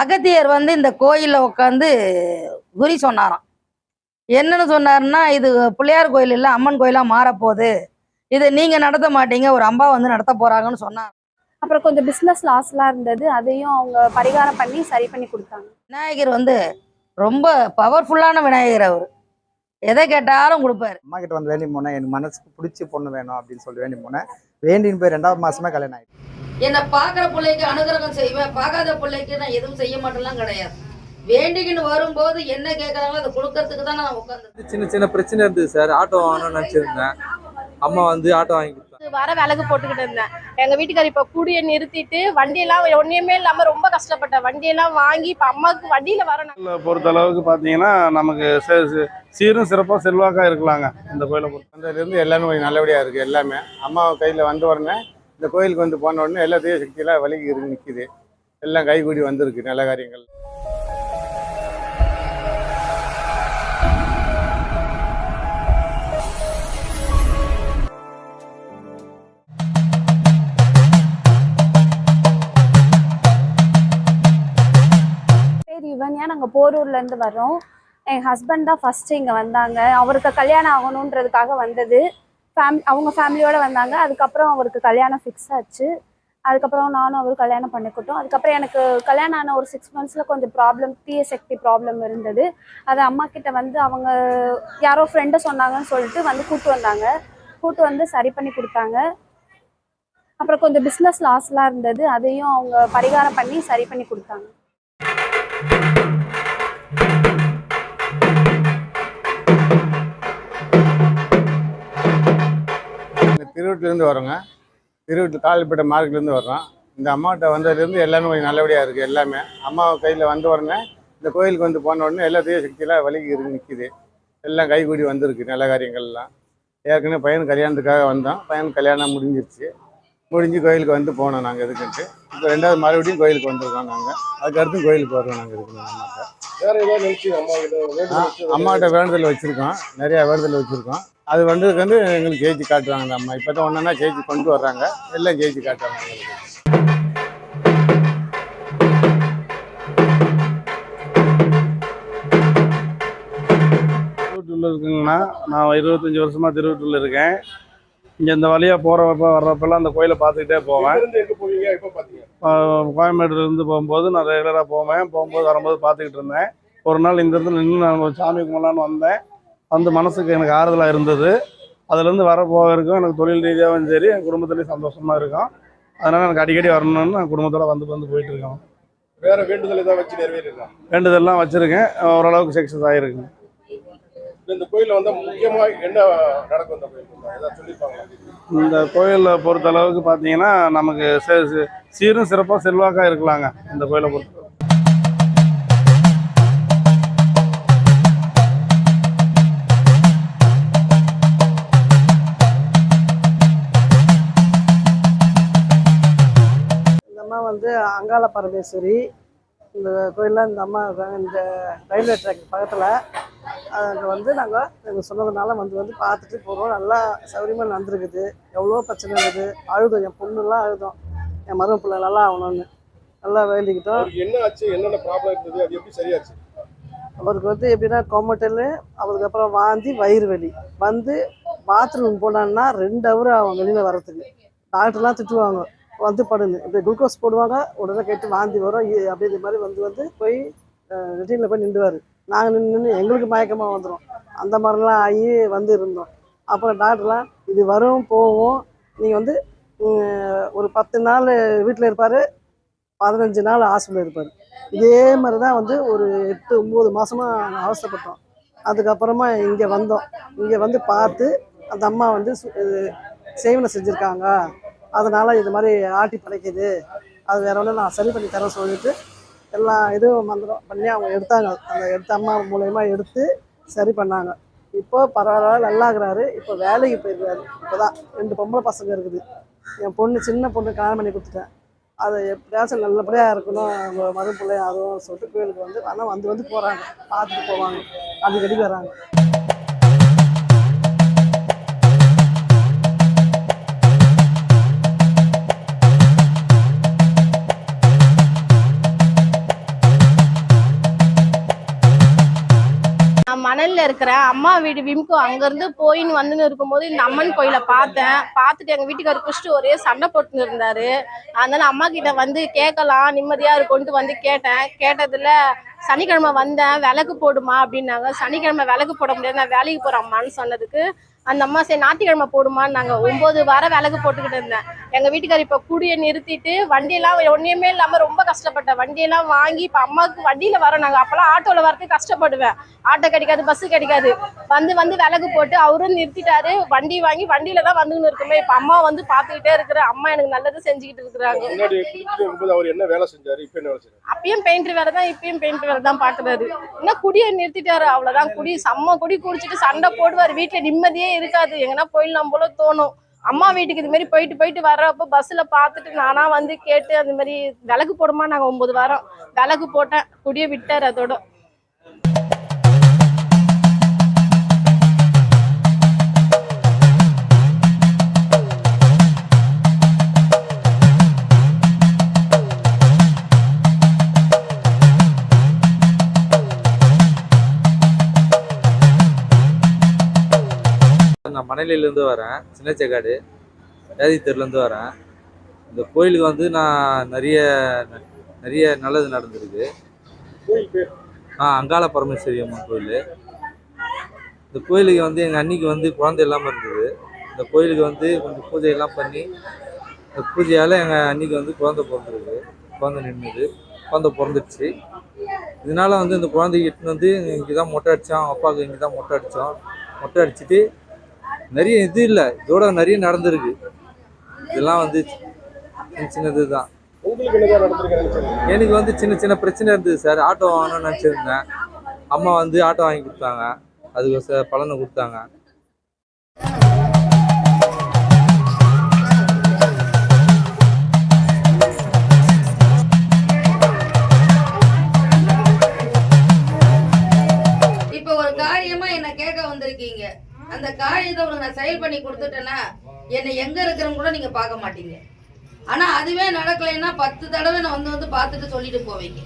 அகத்தியர் வந்து இந்த கோயிலில் உட்காந்து குறி சொன்னாராம். என்னன்னு சொன்னாருன்னா இது பிள்ளையார் கோயில் இல்லை அம்மன் கோயிலாக மாறப்போகுது. இதை நீங்கள் நடத்த மாட்டீங்க ஒரு அம்பா வந்து நடத்த போகிறாங்கன்னு சொன்னார். அப்புறம் கொஞ்சம் பிஸ்னஸ் லாஸ்லாம் இருந்தது அதையும் அவங்க பரிகாரம் பண்ணி சரி பண்ணி கொடுத்தாங்க. விநாயகர் வந்து ரொம்ப பவர்ஃபுல்லான விநாயகர் அவர். எதை கேட்டாலும் கொடுப்பாரு. அம்மா கிட்ட வந்து வேண்டி போனேன் எனக்கு மனசுக்கு பிடிச்ச பொண்ணு வேணும் அப்படின்னு சொல்லி வேண்டி போனேன். வேண்டின்னு போய் ரெண்டாவது மாசமே கல்யாணம் ஆயிடுச்சு. என்னை பார்க்குற பிள்ளைக்கு அனுகிரகம் செய்வேன். பார்க்காத பிள்ளைக்கு நான் எதுவும் செய்ய மாட்டேன்லாம் கிடையாது. வேண்டிக்கின்னு வரும்போது என்ன கேட்குறாங்களோ அதை கொடுக்கறதுக்கு தான் நான் உட்காந்து சின்ன சின்ன பிரச்சனை இருந்தது சார். ஆட்டோ வாங்கணும்னு நினச்சிருந்தேன். அம்மா வந்து ஆட்டோ வாங்கி வர விலகு போட்டுக்கிட்டு இருந்தேன். எங்க வீட்டுக்கார் இப்ப கூடிய நிறுத்திட்டு வண்டியெல்லாம் ஒன்றுமே இல்லாம ரொம்ப கஷ்டப்பட்டேன். வண்டியெல்லாம் வாங்கி இப்ப அம்மாவுக்கு வண்டியில வரணும். பொறுத்த அளவுக்கு பார்த்தீங்கன்னா நமக்கு செ- செ- சீரும் சிறப்பாக செல்வாக்காக இருக்கலாங்க. இந்த கோயிலை பொறுத்த வந்ததுலேருந்து எல்லாமே கொஞ்சம் நல்லபடியாக இருக்குது எல்லாமே. அம்மா கையில் வந்த உடனே இந்த கோயிலுக்கு வந்து போன உடனே எல்லா தெய்வ சக்தியெல்லாம் விலகி இருக்கு நிற்கிது எல்லாம் கைகூடி வந்திருக்கு நல்ல காரியங்கள். பேர் நாங்கள் போரூர்லேருந்து வரோம் என் ஹஸ்பண்ட் தான் ஃபஸ்ட்டு இங்கே வந்தாங்க. அவருக்கு கல்யாணம் ஆகணுன்றதுக்காக வந்தது. ஃபேம் அவங்க ஃபேமிலியோடு வந்தாங்க. அதுக்கப்புறம் அவருக்கு கல்யாணம் ஃபிக்ஸ் ஆச்சு. அதுக்கப்புறம் நானும் அவரும் கல்யாணம் பண்ணிக்கிட்டோம். அதுக்கப்புறம் எனக்கு கல்யாணம் ஆன ஒரு சிக்ஸ் மந்த்ஸில் கொஞ்சம் ப்ராப்ளம் தீய சக்தி ப்ராப்ளம் இருந்தது. அது அம்மா கிட்ட வந்து அவங்க யாரோ ஃப்ரெண்டை சொன்னாங்கன்னு சொல்லிட்டு வந்து கூட்டு வந்தாங்க. கூட்டு வந்து சரி பண்ணி கொடுத்தாங்க. அப்புறம் கொஞ்சம் பிஸ்னஸ் லாஸ்லாம் இருந்தது. அதையும் அவங்க பரிகாரம் பண்ணி சரி பண்ணி கொடுத்தாங்க. திருவட்டிலேருந்து வரோங்க. திருவட்டி காலிப்பேட்டை மார்க்கெட்லேருந்து வர்றோம். இந்த அம்மாட்ட வந்ததுலேருந்து எல்லாமே கொஞ்சம் நல்லபடியாக இருக்குது எல்லாமே. அம்மா கையில் வந்த உடனே இந்த கோயிலுக்கு வந்து போன உடனே எல்லா தெய்வ சக்தியெல்லாம் வலிக்கு இருக்கு நிற்கிது எல்லாம் கைகூடி வந்திருக்கு நல்ல காரியங்கள்லாம். ஏற்கனவே பையன் கல்யாணத்துக்காக வந்தோம் பையன் கல்யாணம் முடிஞ்சிருச்சு. முடிஞ்சு கோயிலுக்கு வந்து போனோம் நாங்கள் எதுக்குன்ட்டு. இப்போ ரெண்டாவது மறுபடியும் கோயிலுக்கு வந்திருக்கோம் நாங்கள் அதுக்கு அடுத்து கோயிலுக்கு வருவோம் நாங்கள் இருக்கணும் அம்மாட்ட. வேற ஏதாவது நினைச்சு அம்மாட்ட வேண்டுதல் வச்சுருக்கோம். நிறையா வேண்டுதல் வச்சுருக்கோம். அது வந்ததுக்கு வந்து எங்களுக்கு ஜெயிச்சு காட்டுறாங்க அந்த அம்மா. இப்போ தான் ஒன்றா ஜெயிச்சு கொண்டு வர்றாங்க. எல்லாம் ஜெயிச்சு காட்டுறாங்க எங்களுக்கு. திருவட்டூரில் இருக்குங்கண்ணா. நான் இருபத்தஞ்சி வருஷமா திருவட்டூரில் இருக்கேன். இங்கே இந்த வழியாக போகிறப்ப வர்றப்பெல்லாம் அந்த கோயிலை பார்த்துக்கிட்டே போவேன். இருந்து எங்க போவீங்க? எப்ப பாத்தீங்க? ஆஹ் கோயம்பேடுலேருந்து போகும்போது நான் ரெகுலராக போவேன். போகும்போது வரும்போது பார்த்துக்கிட்டு இருந்தேன். ஒரு நாள் இந்த இடத்துல நின்று நான் சாமி கும்பிடலான்னு வந்தேன். அந்த மனசுக்கு எனக்கு ஆறுதலாக இருந்தது. அதுலேருந்து வர போக இருக்கும் எனக்கு தொழில் ரீதியாகவும் சரி என் குடும்பத்துலேயும் சந்தோஷமாக இருக்கும். அதனால் எனக்கு அடிக்கடி வரணும்னு நான் குடும்பத்தோட வந்து வந்து போயிட்டு இருக்கோம் வேற வேண்டுதல் ஏதாவது வச்சு நிறைவேறிருக்கா? வேண்டுதல்லாம் வச்சுருக்கேன். ஓரளவுக்கு சக்ஸஸ் ஆகிருக்கு இந்த கோயில்ல வந்தா முக்கியமா என்ன நடக்கும் இந்த கோயில் இந்த கோயிலை பொறுத்த அளவுக்கு பார்த்தீங்கன்னா நமக்கு சீரும் சிறப்பாக செல்வாக்காக இருக்கலாங்க. இந்த கோயிலை பொறுத்த வந்து அங்காள பரமேஸ்வரி இந்த கோயிலில் இந்த அம்மா இருக்காங்க இந்த ரயில்வே ட்ராக் பக்கத்தில். அங்கே வந்து நாங்கள் எங்கள் சொன்னதுனால வந்து வந்து பார்த்துட்டு போகிறோம் நல்லா சௌகரியமாக நடந்துருக்குது. எவ்வளோ பிரச்சனை இருக்குது. அழுதோம். என் பொண்ணுலாம் அழுதோம். என் மரும பிள்ளை நல்லா ஆகணும்னு. நல்லா வேண்டிக்கிட்டோம். என்ன ஆச்சு? என்னென்ன ப்ராப்ளம் இருந்தது? அது எப்படி சரியாச்சு? அவருக்கு வந்து எப்படின்னா கொமட்டல் அவருக்கு அப்புறம் வாந்தி வயிறு வலி. வந்து பாத்ரூம் போனான்னா ரெண்டு ஹவர் ஆகும் வெளியில் வர்றதுக்கு. டாக்டர்லாம் திட்டுவாங்க. வந்து படுன்னு இப்படி குளுக்கோஸ் போடுவாங்க உடனே கேட்டு வாந்தி வரும் அப்படிங்கிற மாதிரி வந்து வந்து போய் ரெட்டீனில் போய் நின்றுவார். நாங்கள் நின்று நின்று எங்களுக்கு மயக்கமாக வந்துடும் அந்த மாதிரிலாம் ஆகி வந்து இருந்தோம். அப்புறம் டாக்டர்லாம் இது வரும் போகும். நீங்கள் வந்து ஒரு பத்து நாள் வீட்டில் இருப்பார் பதினஞ்சு நாள் ஹாஸ்பிட்டல் இருப்பார். இதே மாதிரி தான் வந்து ஒரு எட்டு ஒம்பது மாதமாக நாங்கள் அவசரப்பட்டோம். அதுக்கப்புறமா இங்கே வந்தோம். இங்கே வந்து பார்த்து அந்த அம்மா வந்து சு- சேவனை செஞ்சுருக்காங்க. அதனால் இது மாதிரி ஆட்டி படைக்குது. அது வேற ஒன்றும் நான் சரி பண்ணி தரேன் சொல்லிட்டு எல்லா இதுவும் மந்திரம் பண்ணி அவங்க எடுத்தாங்க. அந்த எடுத்த அம்மா மூலயமா எடுத்து சரி பண்ணாங்க. இப்போ பரவாயில்ல நல்லாகிறாரு இப்போ வேலைக்கு போயிருக்காரு. இப்போ தான் ரெண்டு பொம்பளை பசங்க இருக்குது. என் பொண்ணு சின்ன பொண்ணு கல்யாணம் பண்ணி கொடுத்துட்டேன். அது எப்படியாச்சும் நல்லபடியாக இருக்கணும். அவங்க மது பிள்ளை அதுவும் சொல்லிட்டு கோயிலுக்கு வந்து ஆனால் வந்து வந்து போகிறாங்க பார்த்துட்டு போவாங்க. அடிக்கடி வராங்க. மணல்ல இருக்கிறேன் அம்மா வீடு விம்கோ அங்கேருந்து போயின்னு வந்துன்னு இருக்கும்போது இந்த அம்மன் கோயிலை பார்த்தேன். பார்த்துட்டு எங்கள் வீட்டுக்காரர் குடிச்சிட்டு ஒரே சண்டை போட்டுன்னு இருந்தாரு. அதனால அம்மா கிட்ட வந்து கேட்கலாம் நிம்மதியாக இருக்கும்ட்டு வந்து கேட்டேன். கேட்டதுல சனிக்கிழமை வந்தேன் விளக்கு போடுமா? அப்படின்னாங்க. சனிக்கிழமை விளக்கு போட முடியாது நான் வேலைக்கு போகிறேன் அம்மான்னு சொன்னதுக்கு அந்த அம்மா சரி ஞாயிற்றுக்கிழமை போடுமான்னு நாங்கள் ஒம்பது வாரம் விளக்கு போட்டுக்கிட்டு இருந்தேன். எங்கள் வீட்டுக்கார் இப்போ குடியை நிறுத்திட்டு வண்டியெல்லாம் ஒன்றுமே இல்லாமல் ரொம்ப கஷ்டப்பட்டேன். வண்டியெல்லாம் வாங்கி இப்போ அம்மாவுக்கு வண்டியில் வரோம் நாங்கள் அப்போல்லாம் ஆட்டோவில் வரதுக்கு கஷ்டப்படுவேன். ஆட்டோ கிடைக்காது பஸ்ஸு கிடைக்காது. வந்து வந்து விளக்கு போட்டு அவரும் நிறுத்திட்டாரு. வண்டி வாங்கி வண்டியில தான் வந்துன்னு இருக்குமே. இப்போ அம்மா வந்து பார்த்துக்கிட்டே இருக்கிற அம்மா எனக்கு நல்லது செஞ்சுக்கிட்டு இருக்கிறாங்க. அப்பயும் பெயிண்டர் வேலை தான் இப்பயும் பெயிண்டர் வேலை தான் பாக்குறாரு. இன்னும் குடியை நிறுத்திட்டாரு. அவ்வளவுதான். குடி செம்ம குடி குடிச்சிட்டு சண்டை போடுவார். வீட்டுல நிம்மதியே இருக்காது. எங்கன்னா போயிடலாம் போல தோணும். அம்மா வீட்டுக்கு இது மாதிரி போயிட்டு போயிட்டு வர்றப்ப பஸ்ல பார்த்துட்டு நானா வந்து கேட்டு அந்த மாதிரி விளக்கு போடுமா? நாங்க ஒன்பது வாரம். விளக்கு போட்டேன். குடியே விட்டார் அதோட. நான் மணலிலேருந்து வரேன். சின்னச்சக்காடு வேதி தெருலேருந்து வரேன். இந்த கோயிலுக்கு வந்து நான் நிறைய நிறைய நல்லது நடந்திருக்கு. ஆ அங்காள பரமேஸ்வரி அம்மன் கோயில். இந்த கோயிலுக்கு வந்து எங்கள் அன்னிக்கு வந்து குழந்தை இல்லாமல் இருந்தது. இந்த கோயிலுக்கு வந்து கொஞ்சம் பூஜையெல்லாம் பண்ணி இந்த பூஜையால் எங்கள் அன்னிக்கு வந்து குழந்தை பிறந்திருக்கு. குழந்தை நின்றுது குழந்தை பிறந்துடுச்சு. இதனால வந்து இந்த குழந்தைக்கு இட்டுன்னு வந்து இங்கே தான் மொட்டை அடித்தோம் அப்பாவுக்கு இங்கே தான் மொட்டை அடித்தோம் மொட்டை அடிச்சுட்டு நிறைய இது இல்லை. இதோட நிறைய நடந்திருக்கு. இதெல்லாம் வந்து சின்ன சின்னது தான். எனக்கு வந்து சின்ன சின்ன பிரச்சனை இருந்தது சார். ஆட்டோ வாங்கணும்னு நினச்சிருந்தேன். அம்மா வந்து ஆட்டோ வாங்கி கொடுத்தாங்க. அதுக்கு பலனை கொடுத்தாங்க. அந்த காரியத்தை உங்களுக்கு நான் செயல் பண்ணி கொடுத்துட்டேன்னா என்னை எங்க இருக்கிறவங்க கூட நீங்க பார்க்க மாட்டீங்க. ஆனா அதுவே நடக்கலைன்னா பத்து தடவை நான் வந்து வந்து பார்த்துட்டு சொல்லிட்டு போவீங்க.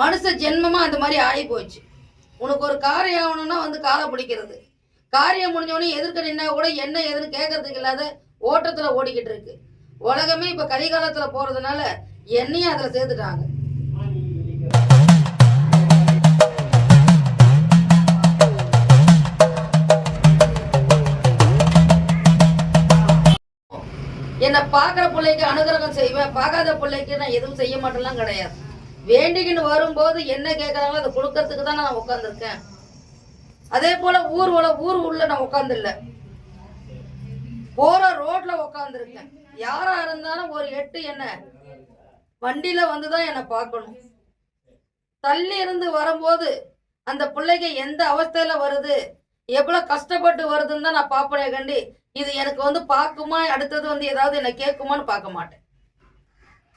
மனுஷ ஜென்மமா அந்த மாதிரி ஆகி போச்சு. உனக்கு ஒரு காரியம் ஆகணும்னா வந்து காலை பிடிக்கிறது. காரியம் முடிஞ்சவொடனே எதிர்க்க நின்னா கூட என்ன ஏதுன்னு கேட்கறதுக்கு இல்லாத ஓட்டத்துல ஓடிக்கிட்டு இருக்கு. உலகமே இப்ப கலிகாலத்துல போறதுனால என்னையும் அதுல சேர்த்துட்டாங்க. என்னை பார்க்குற பிள்ளைக்கு அனுகிரகம் செய்வேன். பார்க்காத பிள்ளைக்கு நான் எதுவும் செய்ய மாட்டேலாம் கிடையாது. வேண்டிக்கின்னு வரும்போது என்ன கேட்குறாங்களோ அதை கொடுக்கறதுக்கு தான் நான் உட்காந்துருக்கேன் அதே போல ஊர் உள்ள ஊர் உள்ள நான் உட்காந்துல்ல போற ரோட்ல உட்காந்துருக்கேன் யாரா இருந்தாலும் ஒரு எட்டு என்ன வண்டியில வந்து தான் என்னை பார்க்கணும். தள்ளி இருந்து வரும்போது அந்த பிள்ளைக்கு எந்த அவஸ்தையில வருது எவ்வளவு கஷ்டப்பட்டு வருதுன்னு தான் நான் பார்ப்பனே கண்டி இது எனக்கு வந்து பார்க்குமா? அடுத்தது வந்து ஏதாவது என்ன கேட்குமான்னு பார்க்க மாட்டேன்.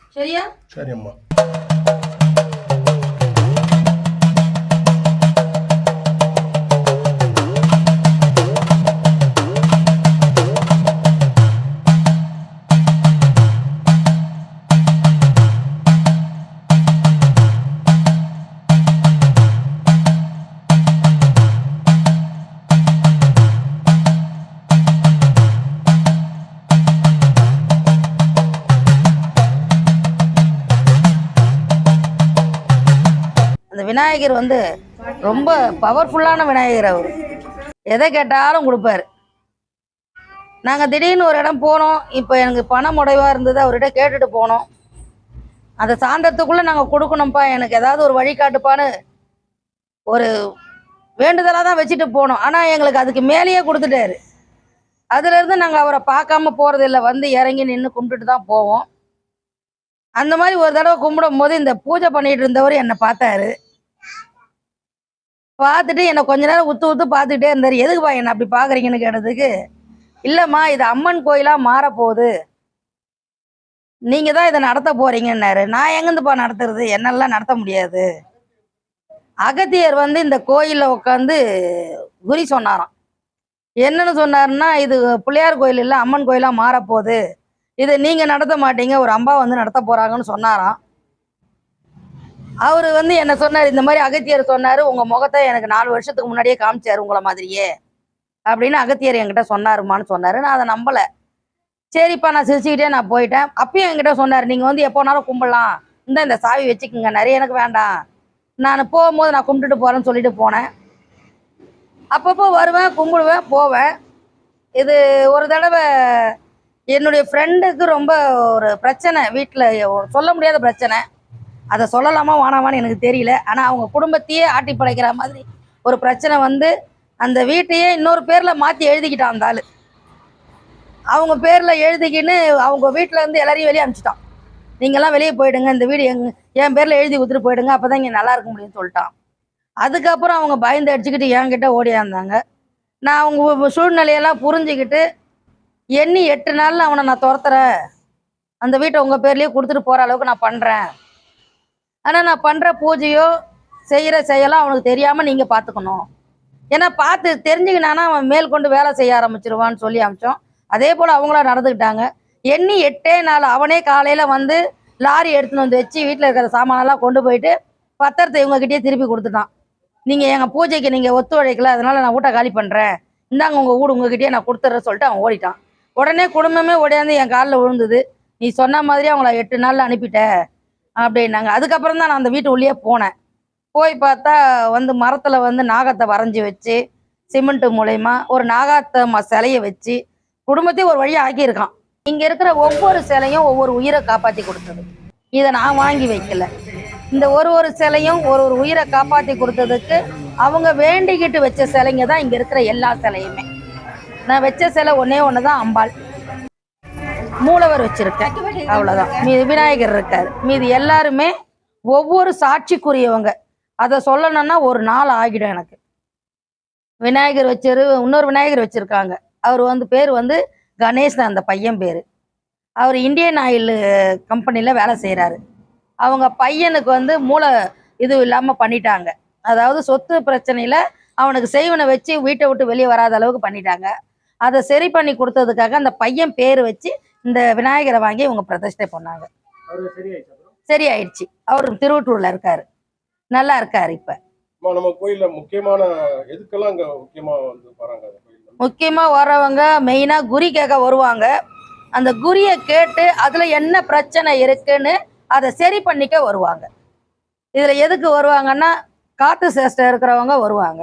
சரியா? சரி அம்மா. விநாயகர் வந்து ரொம்ப பவர்ஃபுல்லான விநாயகர் அவர். எதை கேட்டாலும் கொடுப்பாரு. நாங்கள் திடீர்னு ஒரு இடம் போனோம். இப்போ எனக்கு பணம் உடைவாக இருந்தது அவர்கிட்ட கேட்டுட்டு போனோம். அந்த சாந்தத்துக்குள்ளே நாங்கள் கொடுக்கணும்ப்பா எனக்கு ஏதாவது ஒரு வழிகாட்டுப்பான்னு ஒரு வேண்டுதலாக தான் வச்சுட்டு போனோம். ஆனால் எங்களுக்கு அதுக்கு மேலேயே கொடுத்துட்டாரு. அதுலேருந்து நாங்கள் அவரை பார்க்காம போகிறதில்ல வந்து இறங்கி நின்று கும்பிட்டுட்டு தான் போவோம். அந்த மாதிரி ஒரு தடவை கும்பிடும் போது இந்த பூஜை பண்ணிகிட்டு இருந்தவர் என்னை பார்த்தாரு. பார்த்துட்டு என்னை கொஞ்ச நேரம் உத்து உத்து பார்த்துக்கிட்டே இருந்தார். எதுக்குப்பா என்னை அப்படி பார்க்குறீங்கன்னு கேட்டதுக்கு இல்லைம்மா இது அம்மன் கோயிலாக மாறப்போகுது. நீங்கள் தான் இதை நடத்த போகிறீங்கன்னாரு நான் எங்கேருந்துப்பா நடத்துறது? என்னெல்லாம் நடத்த முடியாது. அகத்தியர் வந்து இந்த கோயிலில் உட்காந்து குறி சொன்னாராம். என்னன்னு சொன்னாருன்னா இது பிள்ளையார் கோயில் இல்லை அம்மன் கோயிலாக மாறப்போகுது. இதை நீங்கள் நடத்த மாட்டீங்க ஒரு அம்பா வந்து நடத்த போகிறாங்கன்னு சொன்னாராம். அவர் வந்து என்ன சொன்னார்? இந்த மாதிரி அகத்தியர் சொன்னார். உங்கள் முகத்தை எனக்கு நாலு வருஷத்துக்கு முன்னாடியே காமிச்சார் உங்களை மாதிரியே. அப்படின்னு அகத்தியர் என்கிட்ட சொன்னாருமான்னு சொன்னார். நான் அதை நம்பலை. சரிப்பா நான் சிரிச்சுக்கிட்டே நான் போயிட்டேன். அப்பயும் என்கிட்ட சொன்னார் நீங்கள் வந்து எப்போனாலும் கும்பிடலாம். இந்த இந்த சாவி வச்சுக்கோங்க. நிறைய எனக்கு வேண்டாம். நான் போகும்போது நான் கும்பிட்டுட்டு போகிறேன்னு சொல்லிட்டு போனேன். அப்பப்போ வருவேன் கும்பிடுவேன் போவேன். இது ஒரு தடவை என்னுடைய ஃப்ரெண்டுக்கு ரொம்ப ஒரு பிரச்சனை. வீட்டில் சொல்ல முடியாத பிரச்சனை. அதை சொல்லலாமா வானாமான்னு எனக்கு தெரியல. ஆனால் அவங்க குடும்பத்தையே ஆட்டி படைக்கிற மாதிரி ஒரு பிரச்சனை வந்து அந்த வீட்டையே இன்னொரு பேரில் மாற்றி எழுதிக்கிட்டான் அந்த ஆள். அவங்க பேரில் எழுதிக்கின்னு அவங்க வீட்டில் இருந்து எல்லாரையும் வெளியே அனுப்பிச்சிட்டான். நீங்கள்லாம் வெளியே போயிடுங்க இந்த வீடு எங் என் பேரில் எழுதி கொடுத்துட்டு போயிடுங்க அப்போ தான் இங்கே நல்லா இருக்க முடியும்னு சொல்லிட்டான். அதுக்கப்புறம் அவங்க பயந்து அடிச்சுக்கிட்டு என்கிட்ட ஓடியாந்தாங்க நான் அவங்க சூழ்நிலையெல்லாம் புரிஞ்சுக்கிட்டு எண்ணி எட்டு நாளில் அவனை நான் துரத்துறேன். அந்த வீட்டை உங்கள் பேர்லேயே கொடுத்துட்டு போகிற அளவுக்கு நான் பண்ணுறேன் ஆனால் நான் பண்ணுற பூஜையோ செய்கிற செயலாம் அவனுக்கு தெரியாமல் நீங்கள் பார்த்துக்கணும் ஏன்னா பார்த்து தெரிஞ்சுக்கினானா அவன் மேல் கொண்டு வேலை செய்ய ஆரம்பிச்சிருவான்னு சொல்லி அமிச்சோம். அதே போல் அவங்களும் நடந்துக்கிட்டாங்க. எண்ணி எட்டே நாள் அவனே காலையில் வந்து லாரி எடுத்துன்னு வந்து வச்சு வீட்டில் இருக்கிற சாமானெல்லாம் கொண்டு போயிட்டு பத்திரத்தை இவங்ககிட்டயே திருப்பி கொடுத்துட்டான். நீங்கள் எங்கள் பூஜைக்கு நீங்கள் ஒத்துழைக்கல அதனால நான் வீட்டை காலி பண்ணுறேன் இந்தாங்க உங்கள் வீடு உங்ககிட்டயே நான் கொடுத்துட்றேன் சொல்லிட்டு அவன் ஓடிட்டான். உடனே குடும்பமே ஓடியாந்து என் காலில் விழுந்தது. நீ சொன்ன மாதிரி அவங்கள எட்டு நாளில் அனுப்பிட்ட. அப்படின்னாங்க. அதுக்கப்புறம் தான் நான் அந்த வீட்டு உள்ளே போனேன். போய் பார்த்தா வந்து மரத்தில் வந்து நாகத்தை வரைஞ்சி வச்சு சிமெண்ட்டு மூலயமா ஒரு நாகாத்தம்மா சிலையை வச்சு குடும்பத்தையும் ஒரு வழியாக ஆக்கியிருக்கான். இங்கே இருக்கிற ஒவ்வொரு சிலையும் ஒவ்வொரு உயிரை காப்பாற்றி கொடுத்தது. இதை நான் வாங்கி வைக்கல. இந்த ஒரு ஒரு சிலையும் ஒரு ஒரு உயிரை காப்பாற்றி கொடுத்ததுக்கு அவங்க வேண்டிக்கிட்டு வச்ச சிலைங்க தான் இங்கே இருக்கிற எல்லா சிலையுமே. நான் வச்ச சிலை ஒன்றே ஒன்று தான் அம்பாள். மூலவர் வச்சிருக்கேன். அவ்வளோதான் மீதி விநாயகர் இருக்காரு. மீதி எல்லாருமே ஒவ்வொரு சாட்சிக்குரியவங்க. அதை சொல்லணும்னா ஒரு நாள் ஆகிடும் எனக்கு. விநாயகர் வச்சிரு இன்னொரு விநாயகர் வச்சிருக்காங்க. அவர் வந்து பேர் வந்து கணேஷ் அந்த பையன் பேர். அவர் இந்தியன் ஆயில் கம்பெனியில் வேலை செய்கிறாரு அவங்க பையனுக்கு வந்து மூளை இது இல்லாமல் பண்ணிட்டாங்க. அதாவது சொத்து பிரச்சனையில் அவனுக்கு செய்வனை வச்சு வீட்டை விட்டு வெளியே வராத அளவுக்கு பண்ணிட்டாங்க. அதை சரி பண்ணி கொடுத்ததுக்காக அந்த பையன் பேர் வச்சு இந்த விநாயகரை வாங்கி இவங்க பிரதிஷ்டை பண்ணாங்க. சரி ஆயிடுச்சு அவர் திருவட்டூர்ல இருக்காரு. நல்லா இருக்காரு இப்ப. நம்ம கோயில்ல முக்கியமான எதுக்கெல்லாம் அங்க முக்கியமா வந்து வராங்க முக்கியமா வரவங்க மெயினா குறி கேட்க வருவாங்க. அந்த குறியை கேட்டு அதுல என்ன பிரச்சனை இருக்குன்னு அதை சரி பண்ணிக்க வருவாங்க. இதுல எதுக்கு வருவாங்கன்னா காத்து சேஷ்டை இருக்கிறவங்க வருவாங்க.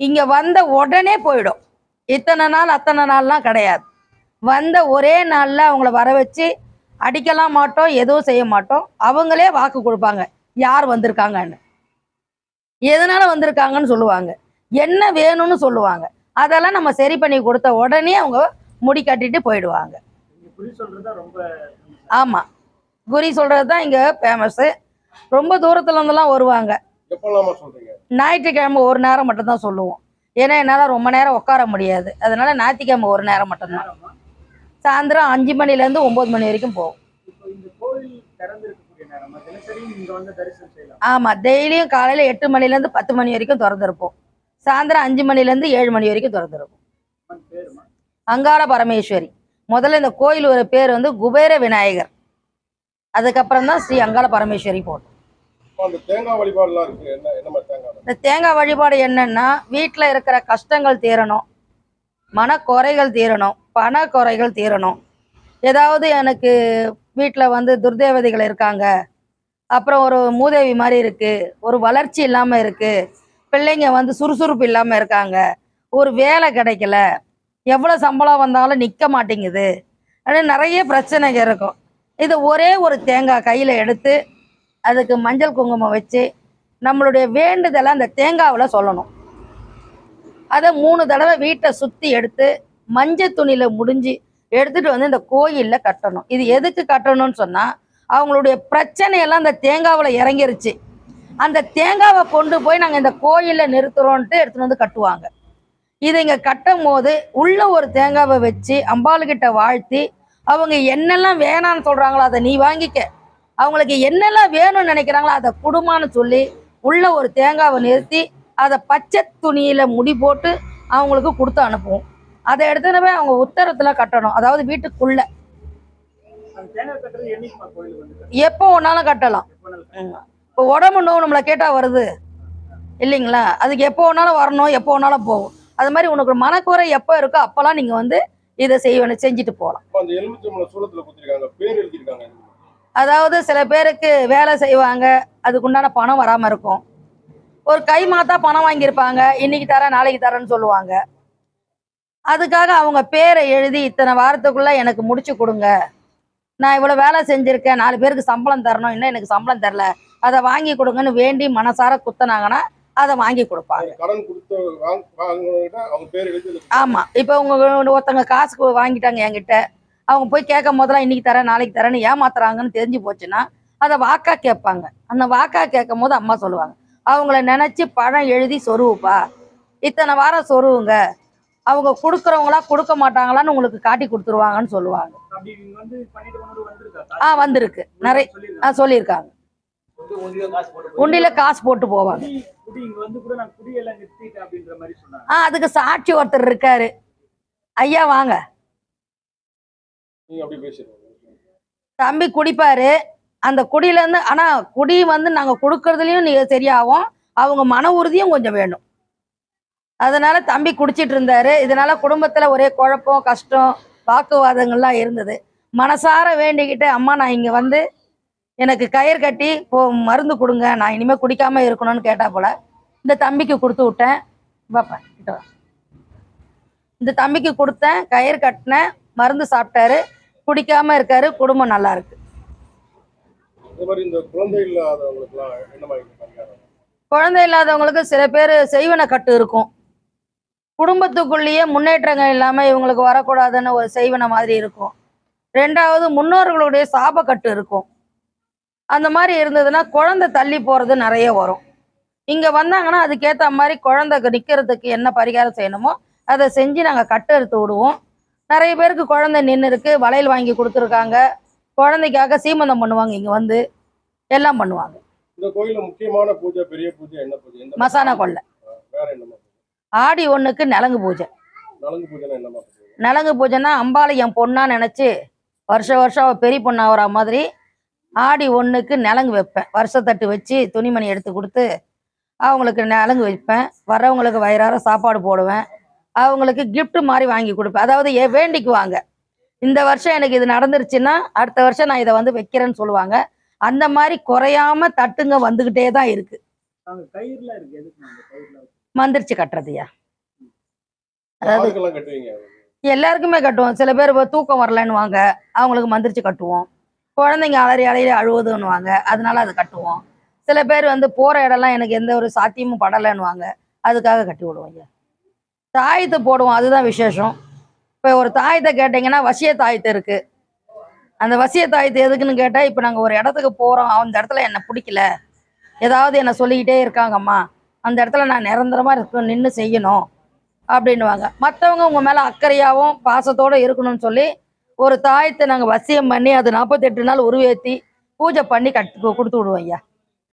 இங்க வந்த உடனே போயிடும். இத்தனை நாள் அத்தனை நாள்லாம் கிடையாது. வந்த ஒரே நாள்ல அவங்கள வர வச்சு அடிக்கலாம் மாட்டோம் எதுவும் செய்ய மாட்டோம். அவங்களே வாக்கு கொடுப்பாங்க. யார் வந்திருக்காங்கன்னு. எதனால வந்திருக்காங்கன்னு சொல்லுவாங்க. என்ன வேணும்னு சொல்லுவாங்க. அதெல்லாம் நம்ம சரி பண்ணி கொடுத்த உடனே அவங்க முடி கட்டிட்டு போயிடுவாங்க. ஆமா குறி சொல்றது தான் இங்க ஃபேமஸ் ரொம்ப தூரத்துல இருந்தெல்லாம் வருவாங்க. ஞாயிற்றுக்கிழமை ஒரு நேரம் மட்டும்தான் சொல்லுவோம். ஏன்னா என்னால் ரொம்ப நேரம் உட்கார முடியாது. அதனால ஞாயிற்றுக்கிழமை ஒரு நேரம் மட்டும்தான். சாயந்தரம் அஞ்சு மணிலேருந்து ஒம்பது மணி வரைக்கும் போகும். ஆமாம் டெய்லியும் காலையில் எட்டு மணிலேருந்து பத்து மணி வரைக்கும் திறந்துருப்போம். சாயந்தரம் அஞ்சு மணிலேருந்து ஏழு மணி வரைக்கும் திறந்துருப்போம். அங்காள பரமேஸ்வரி. முதல்ல இந்த கோயில் ஒரு பேர் வந்து குபேர விநாயகர். அதுக்கப்புறம் தான் ஸ்ரீ அங்காள பரமேஸ்வரி போட்டோம். அம்மா, அந்த தேங்காய் வழிபாடுலாம் இருக்கு. என்ன என்ன மாதிரி தேங்காய் இந்த தேங்காய் வழிபாடு என்னன்னா வீட்டில் இருக்கிற கஷ்டங்கள் தீரணும். மனக்குறைகள் தீரணும். பண குறைகள் தீரணும். ஏதாவது எனக்கு வீட்டில் வந்து துர்தேவதைகள் இருக்காங்க. அப்புறம் ஒரு மூதேவி மாதிரி இருக்குது ஒரு வளர்ச்சி இல்லாமல் இருக்குது பிள்ளைங்க வந்து சுறுசுறுப்பு இல்லாமல் இருக்காங்க. ஒரு வேலை கிடைக்கல. எவ்வளோ சம்பளம் வந்தாலும் நிற்க மாட்டேங்குது. அப்படின்னு நிறைய பிரச்சனைகள் இருக்கும். இது ஒரே ஒரு தேங்காய் கையில் எடுத்து அதுக்கு மஞ்சள் குங்குமம் வச்சு நம்மளுடைய வேண்டுதலை அந்த தேங்காவில் சொல்லணும். அதை மூணு தடவை வீட்டை சுற்றி எடுத்து மஞ்சள் துணியில் முடிஞ்சு எடுத்துட்டு வந்து இந்த கோயிலில் கட்டணும். இது எதுக்கு கட்டணும்னு சொன்னால் அவங்களுடைய பிரச்சனையெல்லாம் அந்த தேங்காவில் இறங்கிருச்சு. அந்த தேங்காவை கொண்டு போய் நாங்கள் இந்த கோயிலில் நிறுத்துறோன்ட்டு எடுத்துகிட்டு வந்து கட்டுவாங்க. இதை இங்கே கட்டும் போது உள்ள ஒரு தேங்காவை வச்சு அம்பாளுக்கிட்ட வாழ்த்தி அவங்க என்னெல்லாம் வேணான்னு சொல்கிறாங்களோ அதை நீ வாங்கிக்க. அவங்களுக்கு என்னெல்லாம் வேணும்னு நினைக்கிறாங்களோ அதை குடுமான்னு சொல்லி உள்ள ஒரு தேங்காவை நிறுத்தி அதை பச்சை துணியில் முடி போட்டு அவங்களுக்கு கொடுத்து அனுப்புவோம். அதை எடுத்துன்னு போய் அவங்க உத்தரத்துல கட்டணும். அதாவது வீட்டுக்குள்ள. எப்போ ஒன்னாலும் கட்டலாம். இப்போ உடம்பு நோவு நம்மளை கேட்டால் வருது. இல்லைங்களா? அதுக்கு எப்போ வேணாலும் வரணும் எப்போ வேணாலும் போகும். அது மாதிரி உனக்கு மனக்குறை எப்போ இருக்கோ அப்போல்லாம் நீங்கள் வந்து இதை செய்ய செஞ்சுட்டு போகலாம். அதாவது சில பேருக்கு வேலை செய்வாங்க அதுக்குண்டான பணம் வராமல் இருக்கும். ஒரு கை மாத்தா பணம் வாங்கியிருப்பாங்க இன்னைக்கு தரேன் நாளைக்கு தரேன்னு சொல்லுவாங்க. அதுக்காக அவங்க பேரை எழுதி இத்தனை வாரத்துக்குள்ள எனக்கு முடிச்சு கொடுங்க. நான் இவ்வளோ வேலை செஞ்சுருக்கேன் நாலு பேருக்கு சம்பளம் தரணும் இன்னும் எனக்கு சம்பளம் தரல. அதை வாங்கி கொடுங்கன்னு வேண்டி மனசார குத்துனாங்கன்னா அதை வாங்கி கொடுப்பாங்க. ஆமாம் இப்போ உங்க ஒருத்தங்க காசுக்கு வாங்கிட்டாங்க என்கிட்ட. அவங்க போய் கேட்கும் போதெல்லாம் இன்னைக்கு தரேன் நாளைக்கு தரேன்னு ஏமாத்துறாங்கன்னு தெரிஞ்சு போச்சுன்னா அதை வாக்கா கேட்பாங்க. அந்த வாக்கா கேட்கும் போது அம்மா சொல்லுவாங்க. அவங்கள நினைச்சு பணம் எழுதி சொருவுப்பா. இத்தனை வாரம் சொருவுங்க. அவங்க கொடுக்குறவங்களா கொடுக்க மாட்டாங்களான்னு உங்களுக்கு காட்டி கொடுத்துருவாங்கன்னு சொல்லுவாங்க. ஆ வந்திருக்கு. நிறைய ஆ சொல்லியிருக்காங்க. உண்டியில காசு போட்டு போவாங்க. ஆ அதுக்கு சாட்சி ஒருத்தர் இருக்காரு. ஐயா வாங்க. தம்பி குடிப்பாரு. அந்த குடியில இருந்து ஆனா குடி வந்து நாங்க கொடுக்கறதுலயும் சரியாகும். அவங்க மன உறுதியும் கொஞ்சம் வேணும். அதனால தம்பி குடிச்சிட்டு இருந்தாரு. இதனால குடும்பத்துல ஒரே குழப்பம் கஷ்டம் வாக்குவாதங்கள்லாம் இருந்தது. மனசார வேண்டிக்கிட்டு அம்மா நான் இங்க வந்து எனக்கு கயிறு கட்டி போ மருந்து கொடுங்க. நான் இனிமே குடிக்காம இருக்கணும்னு கேட்டா போல. இந்த தம்பிக்கு கொடுத்து விட்டேன். பாப்பேன் கிட்ட. இந்த தம்பிக்கு கொடுத்தேன் கயிறு கட்டினேன் மருந்து சாப்பிட்டாரு. குடிக்காம இருக்காரு குடும்பம் நல்லா இருக்கு. குழந்தை இல்லாதவங்களுக்கு சில பேர் செய்வன கட்டு இருக்கும். குடும்பத்துக்குள்ளேயே முன்னேற்றங்கள் இல்லாம இவங்களுக்கு வரக்கூடாதுன்னு ஒரு செய்வன மாதிரி இருக்கும். ரெண்டாவது முன்னோர்களுடைய சாபக்கட்டு இருக்கும். அந்த மாதிரி இருந்ததுன்னா குழந்தை தள்ளி போறது நிறைய வரும். இங்க வந்தாங்கன்னா அதுக்கேத்த மாதிரி குழந்தை நிக்கிறதுக்கு என்ன பரிகாரம் செய்யணுமோ அதை செஞ்சு நாங்க கட்டு எடுத்து விடுவோம். நிறைய பேருக்கு குழந்தை நின்று இருக்கு வளையல் வாங்கி கொடுத்துருக்காங்க. குழந்தைக்காக சீமந்தம் பண்ணுவாங்க இங்க வந்து எல்லாம் பண்ணுவாங்க. இந்த கோயில்ல முக்கியமான பூஜை பெரிய பூஜை என்ன பூஜை? மசானா கொள்ளை? ஆடி ஒண்ணுக்கு நலங்கு பூஜை. நலங்கு பூஜைன்னா அம்பாளை என் பொண்ணா நினைச்சு வருஷம் வருஷம் பெரிய பொண்ணாகிற மாதிரி ஆடி ஒண்ணுக்கு நலங்கு வைப்பேன். வருஷத்தட்டு வச்சு துணிமணி எடுத்து கொடுத்து அவங்களுக்கு நலங்கு வைப்பேன். வர்றவங்களுக்கு வயிறார சாப்பாடு போடுவேன். அவங்களுக்கு gift மாதிரி வாங்கி கொடுப்பேன். அதாவது ஏ வேண்டிக்குவாங்க இந்த வருஷம் எனக்கு இது நடந்துருச்சுன்னா அடுத்த வருஷம் நான் இதை வந்து வைக்கிறேன்னு சொல்லுவாங்க. அந்த மாதிரி குறையாம தட்டுங்க வந்துகிட்டே தான் இருக்கு. மந்திரிச்சு கட்டுறதுயா அதாவது எல்லாருக்குமே கட்டுவோம். சில பேர் தூக்கம் வரலன்னுவாங்க. அவங்களுக்கு மந்திரிச்சு கட்டுவோம். குழந்தைங்க அலறி அலறி அழுவுதுன்னுவாங்க. அதனால அது கட்டுவோம். சில பேர் வந்து போற இடம்லாம் எனக்கு எந்த ஒரு சாத்தியமும் படலைன்னுவாங்க. அதுக்காக கட்டி விடுவோம் ஐயா தாயத்து போடுவோம். அதுதான் விசேஷம். இப்போ ஒரு தாயத்தை கேட்டிங்கன்னா வசிய தாயத்து இருக்கு. அந்த வசிய தாயத்து எதுக்குன்னு கேட்டால் இப்போ நாங்கள் ஒரு இடத்துக்கு போகிறோம் அந்த இடத்துல என்னை பிடிக்கல. ஏதாவது என்னை சொல்லிக்கிட்டே இருக்காங்கம்மா. அந்த இடத்துல நான் நிரந்தரமாக இருக்க நின்று செய்யணும் அப்படின்னுவாங்க. மற்றவங்க உங்கள் மேலே அக்கறையாகவும் பாசத்தோடு இருக்கணும்னு சொல்லி ஒரு தாயத்தை நாங்கள் வசியம் பண்ணி அது நாற்பத்தெட்டு நாள் உருவேற்றி பூஜை பண்ணி கட்டு கொடுத்து விடுவோம் ஐயா.